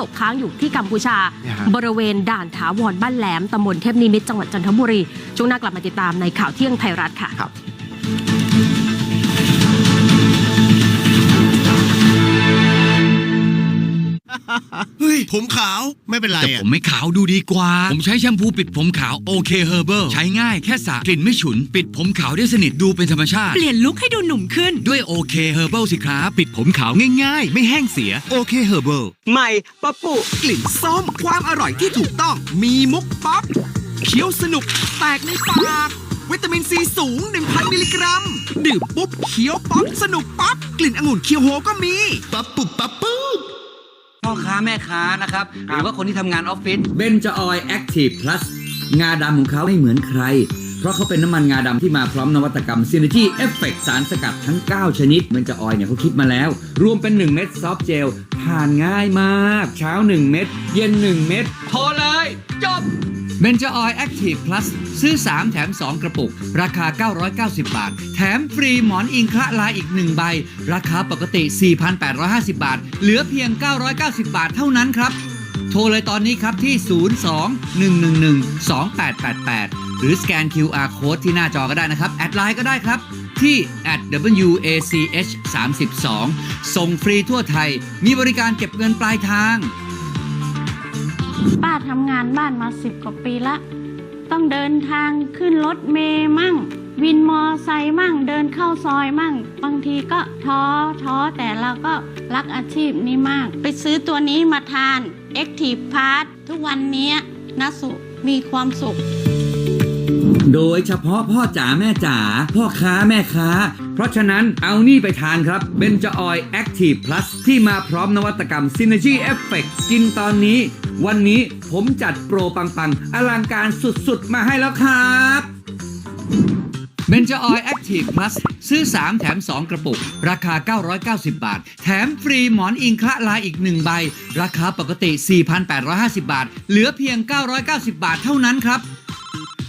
ตกค้างอยู่ที่กัมพูชาเนี่ยฮะบริเวณด่านถาวรบ้านแหลมตำบลเทพนิมิตรจังหวัดจันทบุรี ช่วงหน้ากลับมาติดตามในข่าวเที่ยงไทยรัฐค่ะ เฮ้ย ผมขาวไม่เป็นไรแต่อะผมไม่ขาวดูดีกว่า ผมใช้แชมพูปิดผมขาวโอเคเฮอร์เบิลใช้ง่ายแค่สระกลิ่นไม่ฉุน ปิดผมขาวได้สนิทดูเป็นธรรมชาติ เปลี่ยนลุคให้ดูหนุ่มขึ้น ด้วยโอเคเฮอร์เบิลสิครับ ปิดผมขาวง่ายๆ ไม่แห้งเสียโอเคเฮอร์เบิลใหม่ปะปุกลิ่นส้ม ความอร่อยที่ถูกต้อง มีมุกป๊อปเคี้ยวสนุก แตกในปาก วิตามินซีสูง 1,000 มิลลิกรัม ดื่มปุ๊บเคี้ยวป๊อปสนุกป๊อปกลิ่นองุ่นเคียวโฮก็มี ปั๊บปุ๊บปั๊บปุ๊บ พ่อค้าแม่ค้านะครับ หรือว่าคนที่ทำงานออฟฟิศเบนจออยแอคทีฟพลัสงาดำของเขาไม่เหมือนใคร เพราะเขาเป็นน้ำมันงาดำที่มาพร้อมนวัตกรรม Synergy Effect สารสกัดทั้ง 9 ชนิด เบนจออยเนี่ยเขาคิดมาแล้ว รวมเป็น 1 เม็ดซอฟต์เจลทานง่ายมาก เช้า 1 เม็ดเย็น 1 เม็ดโทรเลย จบ เบนจออยแอคทีฟพลัสซื้อ 3 แถม 2 กระปุก ราคา 990 บาท แถมฟรีหมอนอิงคละลายอีก 1 ใบ ราคาปกติ 4,850 บาท เหลือเพียง 990 บาทเท่านั้นครับ โทรเลยตอนนี้ครับที่ 02 111 2888 หรือสแกน QR Code ที่หน้าจอก็ได้นะครับ แอดไลน์ก็ได้ครับ ที่ @wach 32 ส่งฟรีทั่วไทย มีบริการเก็บเงินปลายทาง ป้าทำงานบ้านมาสิบกว่าปีละ ต้องเดินทางขึ้นรถเมย์มั่ง วินมอไซค์มั่ง เดินเข้าซอยมั่ง บางทีก็ท้อท้อแต่เราก็รักอาชีพนี้มาก ไปซื้อตัวนี้มาทาน Active Part ทุกวันนี้นัสุมีความสุข โดยเฉพาะพ่อจ๋าแม่จ๋าพ่อค้าแม่ค้า เพราะฉะนั้นเอานี่ไปทานครับเบนจออยแอคทีฟพลัสที่มาพร้อมนวัตกรรม Synergy Effect กินตอนนี้ วันนี้ผมจัดโปรปังๆ อลังการสุดๆ มาให้แล้วครับเบนจออยแอคทีฟพลัสซื้อ 3 แถม 2 กระปุก ราคา 990 บาท แถมฟรีหมอนอิงคละลายอีก 1 ใบ ราคาปกติ 4,850 บาท เหลือเพียง 990 บาทเท่านั้นครับ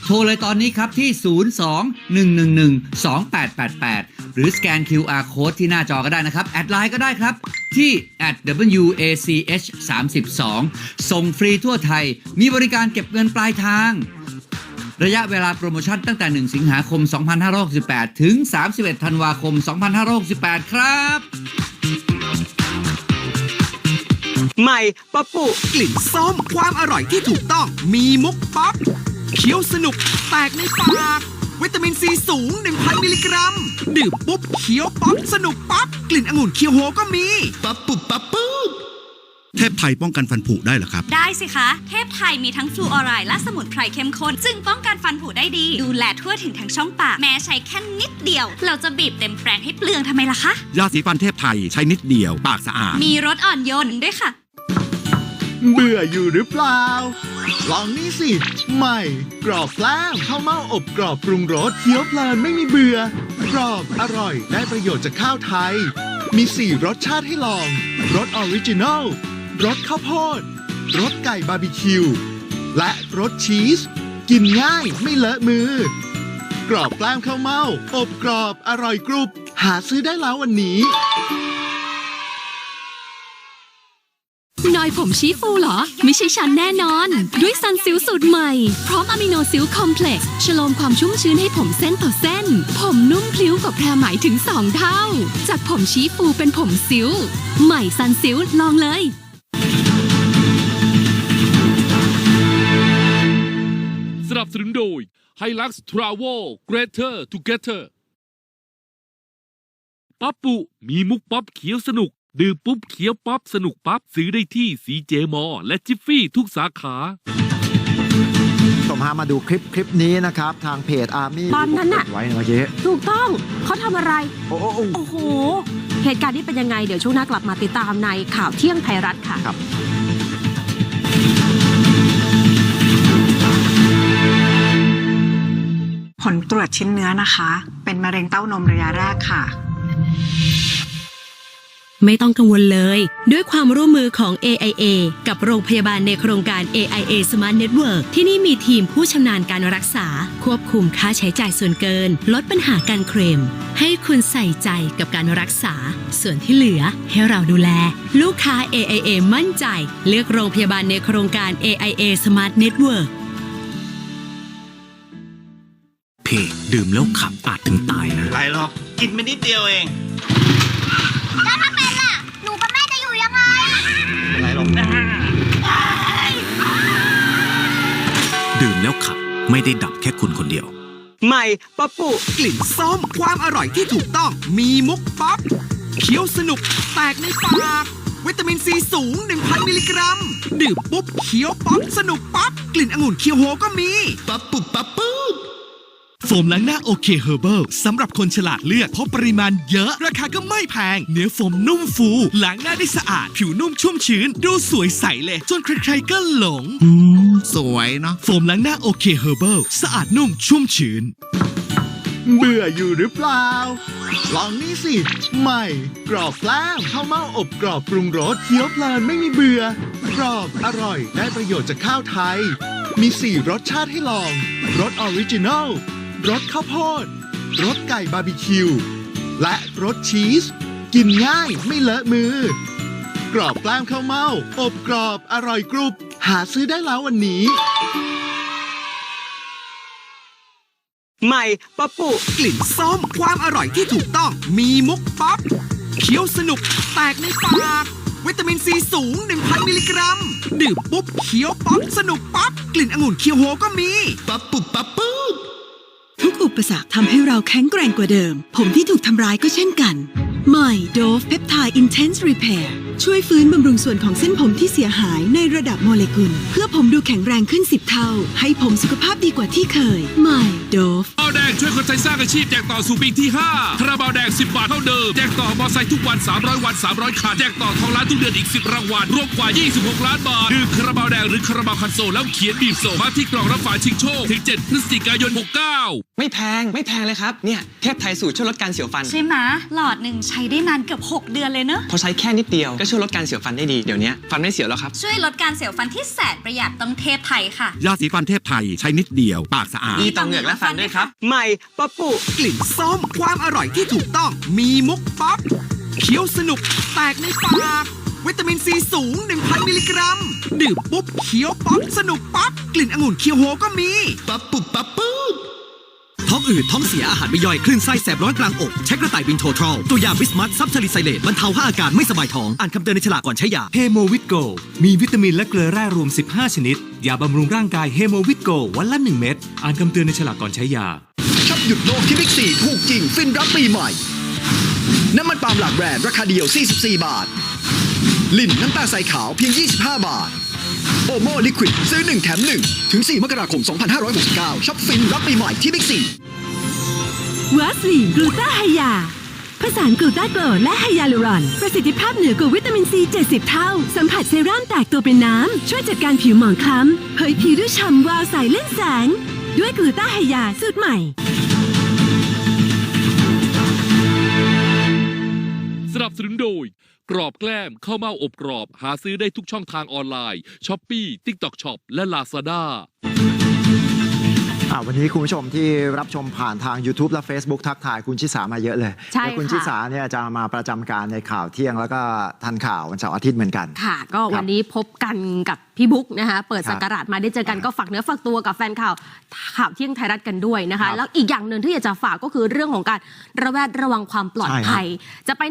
โทรเลยตอนนี้ครับที่ 02 111 2888 หรือสแกน QR Code ที่หน้าจอก็ได้นะครับ แอดไลน์ก็ได้ครับ ที่ @wach 32ส่งฟรีทั่วไทย มีบริการเก็บเงินปลายทาง ระยะเวลาโปรโมชั่นตั้งแต่ 1 สิงหาคม 2568 ถึง 31 ธันวาคม 2568 ครับใหม่ปะปุกลิ่นส้มความอร่อยที่ถูกต้องมีมุกป๊อป เคี้ยวสนุก แตกในปาก วิตามินซีสูง 1,000 มิลลิกรัม ดื่มปุ๊บเคี้ยวป๊อปสนุกป๊อปกลิ่นองุ่นเคียวโฮก็มี ปั๊บปุ๊บปั๊บปุ๊บเทพไทยป้องกันฟันผุได้เหรอครับ ได้สิคะ เทพไทยมีทั้งฟลูออไรด์และสมุนไพรเข้มข้นจึงป้องกันฟันผุได้ดี ดูแลทั่วถึงทั้งช่องปาก แม้ใช้แค่นิดเดียว เราจะบีบเต็มแปรงให้เปลืองทำไมล่ะคะ ยาสีฟันเทพไทยใช้นิดเดียว ปากสะอาด มีรสอ่อนโยนด้วยค่ะ เบื่ออยู่หรือเปล่า ลองนี่สิ ใหม่ กรอบแกล้มข้าวเม่าอบกรอบปรุงรสเคี้ยวเพลินไม่มีเบื่อ กรอบอร่อยได้ประโยชน์จากข้าวไทย มี 4 รสชาติให้ลอง รสออริจินัลรสข้าวโพดรสไก่บาร์บีคิว และรสชีส กินง่ายไม่เลอะมือ กรอบแกล้มข้าวเม่าอบกรอบอร่อยกรุบ หาซื้อได้แล้ววันนี้ นอยผมชี้ฟูเหรอ ไม่ใช่ฉันแน่นอน ด้วยซันซิลสูตรใหม่ พร้อมอะมิโนซิลคอมเพล็กซ์ชโลมความชุ่มชื้นให้ผมเส้นต่อเส้น ผมนุ่มพลิ้วกว่าแพรไหมถึง 2 เท่า จากผมชี้ฟูเป็นผมซิลใหม่ซันซิลลองเลยสนับสนุนโดย Hilux Travel Greater Together ปั๊บปุมีมุกป๊อปเขียวสนุก ดื่มปุ๊บเขียวป๊อปสนุกปั๊บซื้อได้ที่สีเจมอ และจิฟฟี่ทุกสาขาสมหามาดูคลิปคลิปนี้นะครับ ทางเพจอาร์มี่ตอนนั้นน่ะ ไว้นะเมื่อกี้ถูกต้องเขาทำอะไร โอ้โอ้โอ้โอ้โห เหตุการณ์นี้เป็นยังไง เดี๋ยวช่วงหน้ากลับมาติดตามในข่าวเที่ยงไทยรัฐค่ะ ครับ ผลตรวจชิ้นเนื้อนะคะ เป็นมะเร็งเต้านมระยะแรกค่ะ ไม่ต้องกังวลเลย ด้วยความร่วมมือของ AIA กับโรงพยาบาลในโครงการ AIA Smart Network ที่นี่มีทีมผู้ชำนาญการรักษา ควบคุมค่าใช้จ่ายส่วนเกิน ลดปัญหาการเคลมให้คุณใส่ใจกับการรักษา ส่วนที่เหลือให้เราดูแล ลูกค้า AIA มั่นใจ เลือกโรงพยาบาลในโครงการ AIA Smart Network เพดื่มแล้วขับอาจถึงตายนะ ไรหรอก กินไปนิดเดียวเอง แล้วถ้า ดื่มแล้วขับ ไม่ได้ดับแค่คุณคนเดียว ใหม่ปะปุกลิ่นส้มความอร่อยที่ถูกต้องมีมุกป๊อปเคี้ยวสนุก แตกในปาก วิตามินซีสูง 1,000 มิลลิกรัม ดื่มปุ๊บเคี้ยวป๊อปสนุกปั๊บกลิ่นองุ่นเคียวโฮก็มี ปั๊บปุ๊บปั๊บปุ๊บโฟมล้างหน้าโอเคเฮอร์เบิลสำหรับคนฉลาดเลือก เพราะปริมาณเยอะ ราคาก็ไม่แพง เนื้อโฟมนุ่มฟู ล้างหน้าได้สะอาด ผิวนุ่มชุ่มชื้น ดูสวยใสเลย จนใครๆก็หลง อืม สวยเนาะ โฟมล้างหน้าโอเคเฮอร์เบิลสะอาดนุ่มชุ่มชื้น เบื่ออยู่หรือเปล่า ลองนี่สิ ใหม่ กรอบแกล้มข้าวเม่าอบกรอบปรุงรสเคี้ยวเพลินไม่มีเบื่อ กรอบอร่อยได้ประโยชน์จากข้าวไทย มี 4 รสชาติให้ลองรสออริจินัลรสข้าวโพดรสไก่บาร์บีคิว และรสชีส กินง่ายไม่เลอะมือ กรอบแกล้มข้าวเม่าอบกรอบอร่อยกรุบ หาซื้อได้แล้ววันนี้ ใหม่ปะปุกลิ่นส้มความอร่อยที่ถูกต้องมีมุกป๊อปเคี้ยวสนุก แตกในปากวิตามินซีสูง 1,000 มิลลิกรัม ดื่มปุ๊บเคี้ยวป๊อปสนุกปั๊บกลิ่นองุ่นเคียวโฮก็มีปั๊บปุ๊บปั๊บปุ๊บทุกอุปสรรคทำให้เราแข็งแกร่งกว่าเดิม ผมที่ถูกทำร้ายก็เช่นกัน ใหม่ Dove Peptide Intense Repair ช่วยฟื้นบำรุงส่วนของเส้นผมที่เสียหายในระดับโมเลกุล เพื่อผมดูแข็งแรงขึ้น 10 เท่า ให้ผมสุขภาพดีกว่าที่เคย ใหม่ Dove คาราบาวแดงช่วยคนไทยสร้างอาชีพแจกต่อสู่ปีที่ 5 คาราบาวแดง 10 บาทเท่าเดิม แจกต่อมอไซค์ทุกวัน 300 วัน 300 คัน แจกต่อทองล้านทุกเดือนอีก 10 รางวัลรวมกว่า 26 ล้านบาทดื่มคาราบาวแดงหรือคาราบาวคันโซลแล้วเขียนบีบส่งมาที่กล่องรับฝากชิงโชคถึง 7 พฤศจิกายน 69 ไม่แพงไม่แพงเลยครับเนี่ยเทพไทยสูตรช่วยลดการเสียวฟันใช่ไหมหลอดหนึ่งใช้ได้นานเกือบ 6 เดือนเลยเนอะพอใช้แค่นิดเดียวก็ช่วยลดการเสียวฟันได้ดีเดี๋ยวนี้ฟันไม่เสียวแล้วครับ ช่วยลดการเสียวฟันที่แสนประหยัดต้องเทพไทยค่ะ ยาสีฟันเทพไทยใช้นิดเดียว ปากสะอาดดีต่อเหงือกและฟันด้วยครับ ใหม่ปะปุกลิ่นส้มความอร่อยที่ถูกต้อง มีมุกป๊อปเคี้ยวสนุก แตกในปากวิตามินซีสูง 1,000 มิลลิกรัม ดื่มปุ๊บเคี้ยวป๊อปสนุกปั๊บกลิ่นองุ่นเคียวโฮก็มี ปั๊บปุ๊บปั๊บปุ๊บ ท้องอืดท้องเสียอาหารไม่ย่อยคลื่นไส้แสบร้อนกลางอกใช้กระต่ายบินโททรอลตัวยาบิสมัสซับซาลิไซเลตบรรเทาห้าอาการไม่สบายท้อง อ่านคำเตือนในฉลากก่อนใช้ยาเฮโมวิตโกมีวิตามินและเกลือแร่รวม 15 ชนิด ยาบำรุงร่างกายเฮโมวิตโกวันละ 1 เม็ดอ่านคำเตือนในฉลากก่อนใช้ยาช็อปหยุดโลกที่บิ๊กซีถูกจริงฟินรับปีใหม่น้ำมันปาล์มหลักแบรนด์ราคาเดียว 44 บาท ลินน้ำตาลใสขาวเพียง 25 บาท โอโมลิควิดซื้อ 1 แถม 1 ถึง 4 มกราคม 2569ช็อปฟินรับปีใหม่ที่บิ๊กซีวัสลีนกลูตาไฮยาผสานกลูตาโกรและไฮยาลูรอน ประสิทธิภาพเหนือกว่าวิตามินซี 70 เท่า สัมผัสเซรั่มแตกตัวเป็นน้ำ ช่วยจัดการผิวหมองคล้ำเผยผิวด้วยฉ่ำวาวใสเล่นแสง ด้วยกลูตาไฮยาสูตรใหม่ สนับสนุนโดย กรอบแกล้มข้าวเม่าอบกรอบ หาซื้อได้ทุกช่องทางออนไลน์ช้อปปี้ติ๊กต็อกช็อปและลาซาด้าอ่าวันนี้คุณผู้ชมที่รับชมผ่านทาง YouTube และ Facebook ทักทายคุณชิสามาเยอะเลยใช่แล้วคุณค่ะชิสาเนี่ยจะมาประจำการในข่าวเที่ยง แล้วก็ทันข่าววันเสาร์อาทิตย์เหมือนกัน ค่ะ ก็ครับวันนี้พบกันกับพี่บุ๊กนะคะ เปิดครับสักราชมาได้เจอกันก็ฝากเนื้อฝากตัวกับแฟนข่าวข่าวเที่ยงไทยรัฐกันด้วยนะครัคะบแล้วอีกอย่างหนึ่งที่อยากจะฝากก็คือเรื่องของการระแวดระวังความปลอดใช่ครับภัย จะไป